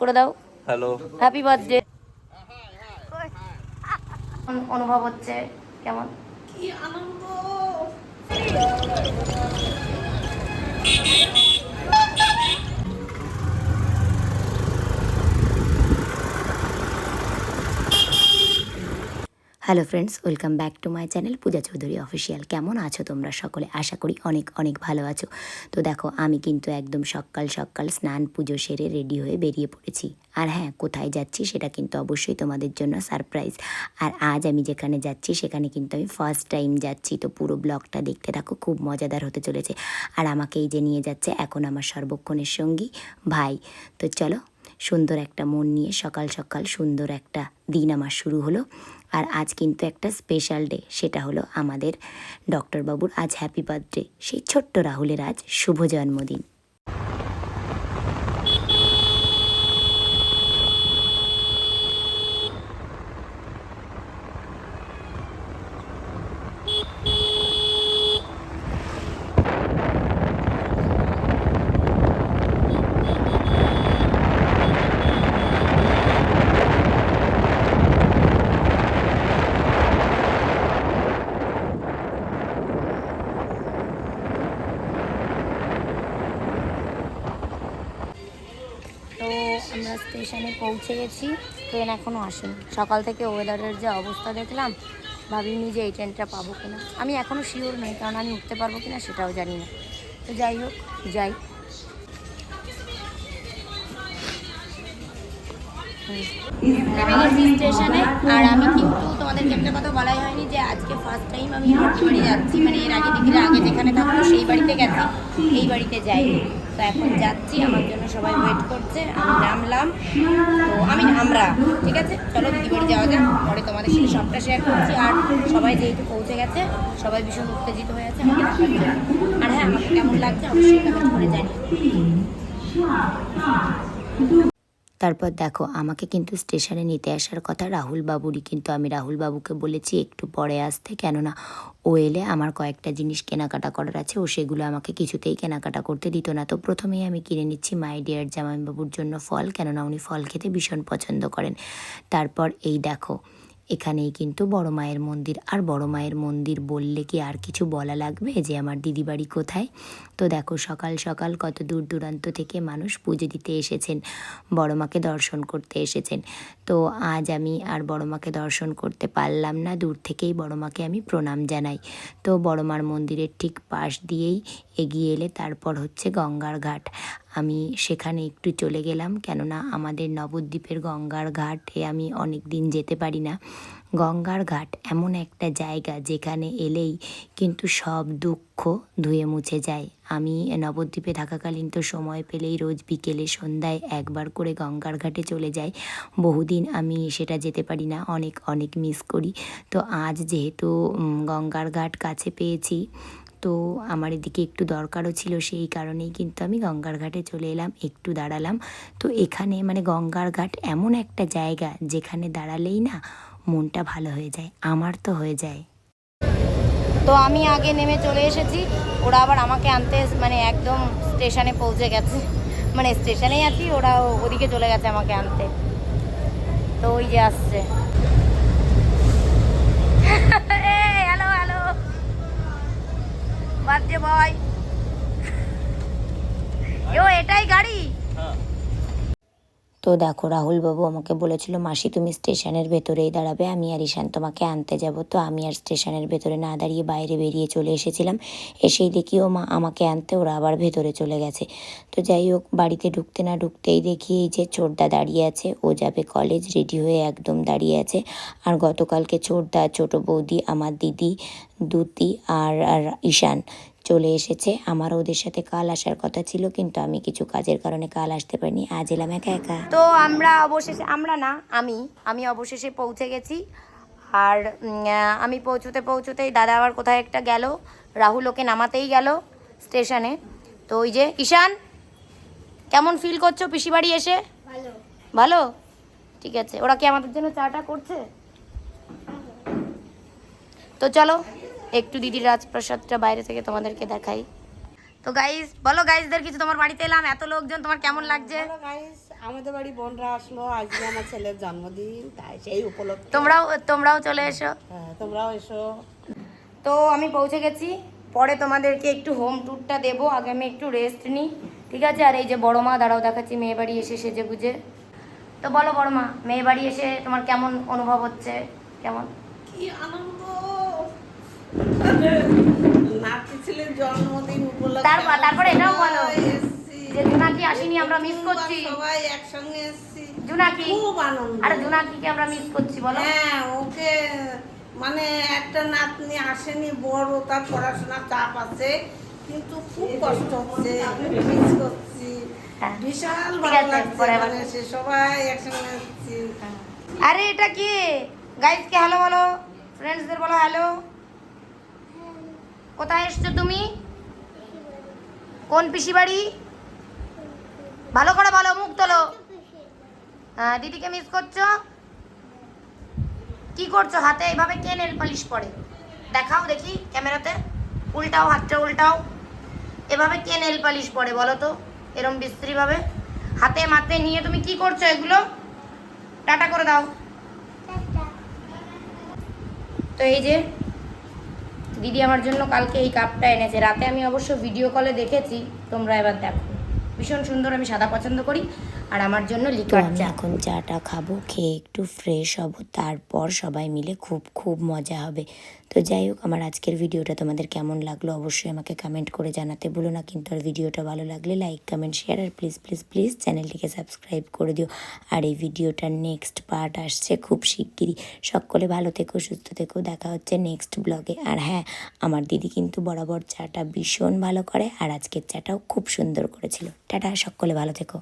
করে দাও। Hello happy birthday অনুভব হচ্ছে? কেমন? Hello friends welcome back to my channel Puja Chowdhury official কেমন আছো তোমরা সকলে? আশা করি অনেক অনেক ভালো আছো। তো দেখো, আমি কিন্তু একদম সকাল সকাল স্নান, পুজো সেরে রেডি হয়ে বেরিয়ে পড়েছি। আর হ্যাঁ কোথায় যাচ্ছি সেটা কিন্তু অবশ্যই তোমাদের জন্য সারপ্রাইজ আর আজ আমি যেখানে যাচ্ছি সেখানে কিন্তু আমি ফার্স্ট টাইম যাচ্ছি। তো পুরো ব্লগটা দেখতে থাকো, খুব মজাদার হতে চলেছে। আর আমাকে এই যে নিয়ে যাচ্ছে এখন আমার সর্বক্ষণের সঙ্গী ভাই। তো চলো, সুন্দর একটা মন নিয়ে সকাল সকাল সুন্দর একটা দিন আমার শুরু হলো। আর আজ কিন্তু একটা স্পেশাল ডে সেটা হলো আমাদের ডক্টরবাবুর আজ হ্যাপি বার্থডে সেই ছোট্ট রাহুলের আজ শুভ জন্মদিন তো আমরা স্টেশনে পৌঁছে গেছি। ট্রেন এখনও আসেনি। সকাল থেকে ওয়েদারের যে অবস্থা দেখলাম, ভাবিনি যে এই ট্রেনটা পাবো কিনা। আমি এখনও শিওর নই, কারণ আমি উঠতে পারব কিনা সেটাও জানি না। তো যাই হোক, যাই। স্টেশনে, আর আমি কিন্তু তোমাদেরকে একটা কথা বলাই হয়নি যে আজকে ফার্স্ট টাইম আমি বাড়ি যাচ্ছি। মানে এর আগে দিদিরা আগে যেখানে থাকতো সেই বাড়িতে গেছি, এই বাড়িতে যাই তো এখন যাচ্ছি, আমার জন্য সবাই ওয়েট করছে। আমি নামলাম। তো আমি আমরা, ঠিক আছে? চলো দিদি বাড়ি যাওয়া যাক। পরে তোমাদের সাথে সবটা শেয়ার করছি। আর সবাই যেহেতু পৌঁছে গেছে, সবাই ভীষণ উত্তেজিত হয়ে আছে, আমাকে। আর হ্যাঁ আমাকে কেমন লাগছে অবশ্যই কমেন্ট করে জানিয়ে তারপর দেখো, আমাকে কিন্তু স্টেশনে নিতে আসার কথা রাহুল বাবুরই কিন্তু আমি রাহুল বাবুকে বলেছি, একটু পরে আসতে। কেননা ও এলে আমার কয়েকটা জিনিস কেনাকাটা করার আছে, ও সেগুলো আমাকে কিছুতেই কেনাকাটা করতে দিত না। তো প্রথমেই আমি কিনে নিচ্ছি মাই ডিয়ার জামাইবাবুর জন্য ফল, কেননা উনি ফল খেতে ভীষণ পছন্দ করেন। তারপর এই দেখো এখানেই কিন্তু বড় মায়ের মন্দির। আর বড় মায়ের মন্দির বললে কি আর কিছু বলা লাগবে? যে আমার দিদি বাড়ি কোথায়? তো দেখো, সকাল সকাল কত দূর দূরান্ত থেকে মানুষ পুজো দিতে এসেছেন, বড় মাকে দর্শন করতে এসেছেন। তো আজ আমি আর বড় মাকে দর্শন করতে পারলাম না, দূর থেকেই বড় মাকে আমি প্রণাম জানাই। তো বড় মার মন্দিরের ঠিক পাশ দিয়েই এগিয়ে এলে, তারপর হচ্ছে গঙ্গার ঘাট। আমি সেখানে একটু চলে গেলাম। কেননা আমাদের নবদ্বীপের গঙ্গার ঘাটে আমি অনেক দিন যেতে পারি না। গঙ্গার ঘাট এমন একটা জায়গা যেখানে এলেই কিন্তু সব দুঃখ ধুয়ে মুছে যায়। আমি নবদ্বীপে থাকাকালীন তো সময় পেলেই রোজ বিকেলে সন্ধ্যায় একবার করে গঙ্গার ঘাটে চলে যাই। বহুদিন আমি সেটা যেতে পারি না, অনেক অনেক মিস করি। তো আজ যেহেতু গঙ্গার ঘাট কাছে পেয়েছি তো আমার এদিকে একটু দরকারও ছিল সেই কারণেই কিন্তু আমি গঙ্গার ঘাটে চলে এলাম, একটু দাঁড়ালাম। তো এখানে মানে গঙ্গার ঘাট এমন একটা জায়গা যেখানে দাঁড়ালেই না মনটা ভালো হয়ে যায়, আমার তো হয়ে যায়। তো আমি আগে নেমে চলে এসেছি, ওরা আবার আমাকে আনতে মানে একদম স্টেশনে পৌঁছে গেছে। মানে স্টেশনেই আছি, ওরা ওদিকে চলে গেছে আমাকে আনতে। তো ওই যে আসছে। বাজছে বয় ও এটাই গাড়ি? তো দেখো রাহুল বাবু আমাকে বলেছিল, মাসি, তুমি স্টেশনের ভেতরেই দাঁড়াবে, আমি আর ঈশান তোমাকে আনতে যাব। তো আমি আর স্টেশনের ভেতরে না দাঁড়িয়ে বাইরে বেরিয়ে চলে এসেছিলাম। এসেই দেখি, ও মা, আমাকে আনতে, ওরা আবার ভেতরে চলে গেছে। তো যাই হোক, বাড়িতে ঢুকতে না ঢুকতেই দেখি, এই যে ছোটদা দাঁড়িয়ে আছে, ও যাবে কলেজ রেডি হয়ে একদম দাঁড়িয়ে আছে। আর গতকালকে ছোটদা ছোট বৌদি, আমার দিদি, দুতি, আর আর ঈশান চলে এসেছে। আমার ওদের সাথে কাল আসার কথা ছিল কিন্তু আমি কিছু কাজের কারণে কাল আসতে পারিনি। আজ এলাম একা একা। তো আমরা অবশেষে আমরা না আমি আমি অবশেষে পৌঁছে গেছি। আর আমি পৌঁছতে পৌঁছতেই দাদা আবার কোথায় একটা গেল। রাহুল ওকে নামাতেই গেল স্টেশনে। তো ওই যে ঈশান কেমন ফিল করছ পিসি বাড়ি এসে? ভালো। ভালো? ঠিক আছে। ওরা কি আমাদের জন্য চাটা করছে? তো চলো একটু দিদির রাজপ্রাসাদটা বাইরে থেকে তোমাদেরকে দেখাই। তো গাইজ বলো গাইজদের কিছু তোমার বাড়িতে এলাম এত লোকজন তোমার কেমন লাগছে? গাইস আমাদের বাড়ি বোনরা আসলো আজকে আমার ছেলের জন্মদিন তাই সেই উপলক্ষে। তোমরাও তোমরাও চলে এসো। হ্যাঁ, তোমরাও এসো। তো আমি পৌঁছে গেছি পরে তোমাদেরকে একটু হোম ট্যুরটা দেবো আগে আমি একটু রেস্ট নিই ঠিক আছে? আর এই যে বড় মা দাঁড়াও দেখাচ্ছি মেয়ে বাড়ি এসে সেজে গুজে। তো বলো বড় মা মেয়ে বাড়ি এসে তোমার কেমন অনুভব হচ্ছে? কেমন? কি আনন্দ জন্মদিন উপলক্ষে তারপর- তারপরে এটাও বলো। যে জুনাকি আসেনি আমরা মিস করছি। সবাই একসঙ্গে এসছি। জুনাকি? খুব আনন্দ। আরে জুনাকিকে আমরা মিস করছি বলো। হ্যাঁ ওকে মানে একটা নাতনি আসেনি বড় তার পড়াশোনার চাপ আছে কিন্তু খুব কষ্ট হচ্ছে মিস করছি। হ্যাঁ। বিশাল ভালো লাগছে এখানে এসে সবাই একসঙ্গে এসেছি। আরে এটা কি? গাইজকে হ্যালো বলো। ফ্রেন্ডসদের বলো হ্যালো কোথায় এসছো তুমি? কোন পিসি বাড়ি ভালো করে বলো মুখ তোলো। হ্যাঁ দিদিকে মিস করছ? কি করছ হাতে? এইভাবে কে নেল পালিশ পরে? দেখাও দেখি ক্যামেরাতে। উল্টাও হাতটা উল্টাও। এভাবে কে নেল পালিশ পরে বলো তো? এরম বিশ্রীভাবে। হাতে মাতে নিয়ে তুমি কি করছ এগুলো? টাটা করে দাও। তো এই যে দিদি আমার জন্য কালকে এই কাপটা এনেছে। রাতে আমি অবশ্য ভিডিও কলে দেখেছি, তোমরা এবার দেখো। ভীষণ সুন্দর, আমি সাদা পছন্দ করি। আর আমার জন্য লিকার চা। এখন চাটা খাব খেয়ে একটু ফ্রেশ হব তারপর সবাই মিলে খুব খুব মজা হবে। তো যাই হোক আমার আজকের ভিডিওটা তোমাদের কেমন লাগল অবশ্যই আমাকে কমেন্ট করে জানাতে ভুলো না। কিন্তু আর ভিডিওটা ভালো লাগলে লাইক কমেন্ট শেয়ার আর প্লিজ প্লিজ প্লিজ চ্যানেলটিকে সাবস্ক্রাইব করে দিও। আর এই ভিডিওটার নেক্সট পার্ট আসছে খুব শিগগিরই। সকলে ভালো থেকো সুস্থ থেকো দেখা হচ্ছে নেক্সট ব্লগে আর হ্যাঁ আমার দিদি কিন্তু বরাবর চাটা ভীষণ ভালো করে আর আজকের চাটাও খুব সুন্দর করেছিল। টাটা সকলে ভালো থেকো।